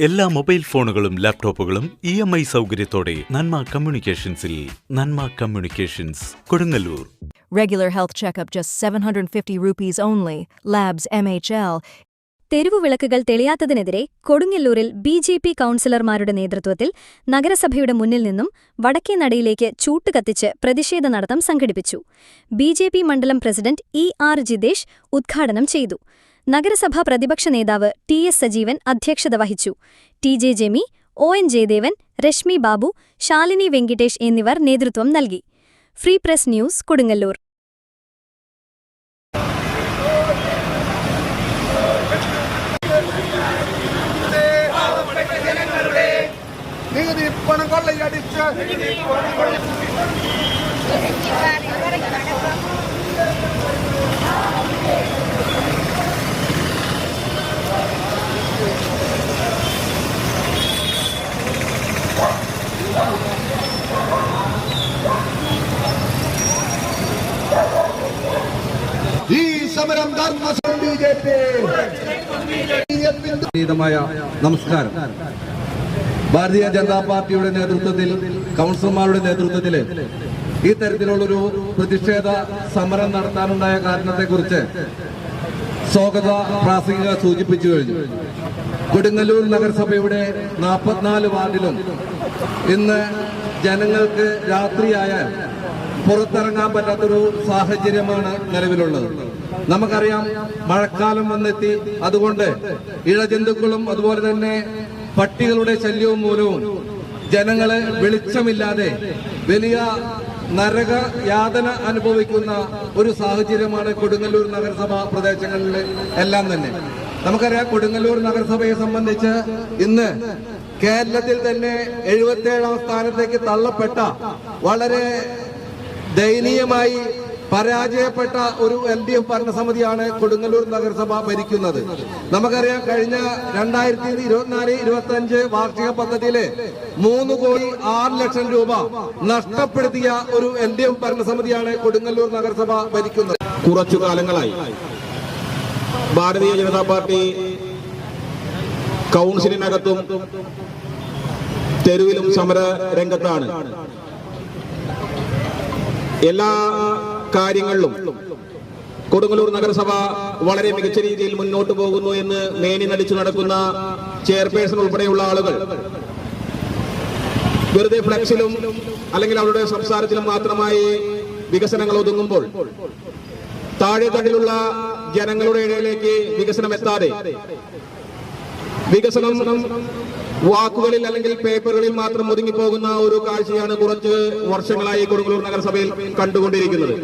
എല്ലാ മൊബൈൽ ഫോണുകളും ലാപ്ടോപ്പുകളും ഇ എം ഐ സൗകര്യത്തോടെ Nanma കമ്മ്യൂണിക്കേഷൻസിൽ Nanma communications Kodungallur Regular health checkup just 750 rupees only. Labs MHL. തെരുവുവിളക്കുകൾ തെളിയാത്തതിനെതിരെ കൊടുങ്ങല്ലൂരിൽ ബി ജെ പി കൗൺസിലർമാരുടെ നേതൃത്വത്തിൽ നഗരസഭയുടെ മുന്നിൽ നിന്നും വടക്കേ നടയിലേക്ക് ചൂട്ടുകത്തിച്ച് പ്രതിഷേധ നടത്തം സംഘടിപ്പിച്ചു ബി മണ്ഡലം പ്രസിഡന്റ് ഇ ആർ ജിതേഷ് ഉദ്ഘാടനം ചെയ്തു നഗരസഭാ പ്രതിപക്ഷ നേതാവ് ടി എസ് സജീവൻ അധ്യക്ഷത വഹിച്ചു. T J Jemi O N Jayadevan Rashmi Babu Shalini Venkitesh എന്നിവർ നേതൃത്വം നൽകി. Free press news Kodungallur. നികുതി പണം ഈ സമരം നമസ്കാരം. ഭാരതീയ ജനതാ പാർട്ടിയുടെ നേതൃത്വത്തിൽ കൗൺസിലർമാരുടെ നേതൃത്വത്തിൽ ഈ തരത്തിലുള്ളൊരു പ്രതിഷേധ സമരം നടത്താനുണ്ടായ കാരണത്തെക്കുറിച്ച് സ്വാഗത പ്രാസംഗിക സൂചിപ്പിച്ചു കഴിഞ്ഞു. കൊടുങ്ങല്ലൂർ നഗരസഭയുടെ നാൽപ്പത്തിനാല് വാർഡിലും ഇന്ന് ജനങ്ങൾക്ക് രാത്രിയായാൽ പുറത്തിറങ്ങാൻ പറ്റാത്തൊരു സാഹചര്യമാണ് നിലവിലുള്ളത്. നമുക്കറിയാം മഴക്കാലം വന്നെത്തി. അതുകൊണ്ട് ഇഴജന്തുക്കളും അതുപോലെ തന്നെ പട്ടികളുടെ ശല്യവും മൂലവും ജനങ്ങൾ വെളിച്ചമില്ലാതെ വലിയ നരക യാതന അനുഭവിക്കുന്ന ഒരു സാഹചര്യമാണ് കൊടുങ്ങല്ലൂർ നഗരസഭ പ്രദേശങ്ങളിൽ എല്ലാം തന്നെ. നമുക്കറിയാം കൊടുങ്ങല്ലൂർ നഗരസഭയെ സംബന്ധിച്ച് ഇന്ന് കേരളത്തിൽ തന്നെ എഴുപത്തി ഏഴാം സ്ഥാനത്തേക്ക് തള്ളപ്പെട്ട വളരെ ദയനീയമായി പരാജയപ്പെട്ട ഒരു എൽ ഡി എഫ് ഭരണസമിതിയാണ് കൊടുങ്ങല്ലൂർ നഗരസഭ ഭരിക്കുന്നത്. നമുക്കറിയാം കഴിഞ്ഞ രണ്ടായിരത്തി ഇരുപത്തിനാല് ഇരുപത്തി അഞ്ച് വാർഷിക പദ്ധതിയിലെ മൂന്ന് കോടി ആറ് ലക്ഷം രൂപ നഷ്ടപ്പെടുത്തിയ ഒരു എൽ ഡി എഫ് ഭരണസമിതിയാണ് കൊടുങ്ങല്ലൂർ നഗരസഭ ഭരിക്കുന്നത്. കുറച്ചു കാലങ്ങളായി ഭാരതീയ ജനതാ പാർട്ടി കൗൺസിലിനകത്തും തെരുവിലും സമര രംഗത്താണ് എല്ലാ കാര്യങ്ങളിലും കൊടുങ്ങല്ലൂർ നഗരസഭ വളരെ മികച്ച രീതിയിൽ മുന്നോട്ട് പോകുന്നു എന്ന് മേനി നടിച്ചു നടക്കുന്ന ചെയർപേഴ്സൺ ഉൾപ്പെടെയുള്ള ആളുകൾ വെറുതെ ഫ്ലക്സിലും അല്ലെങ്കിൽ അവരുടെ സംസാരത്തിലും മാത്രമായി വികസനങ്ങൾ ഒതുങ്ങുമ്പോൾ താഴെ തട്ടിലുള്ള ജനങ്ങളുടെ ഇടയിലേക്ക് വികസനം എത്താതെ വികസനം വാക്കുകളിൽ അല്ലെങ്കിൽ പേപ്പറുകളിൽ മാത്രം ഒതുങ്ങിപ്പോകുന്ന ഒരു കാഴ്ചയാണ് കുറച്ച് വർഷങ്ങളായി കൊടുങ്ങല്ലൂർ നഗരസഭയിൽ കണ്ടുകൊണ്ടിരിക്കുന്നത്.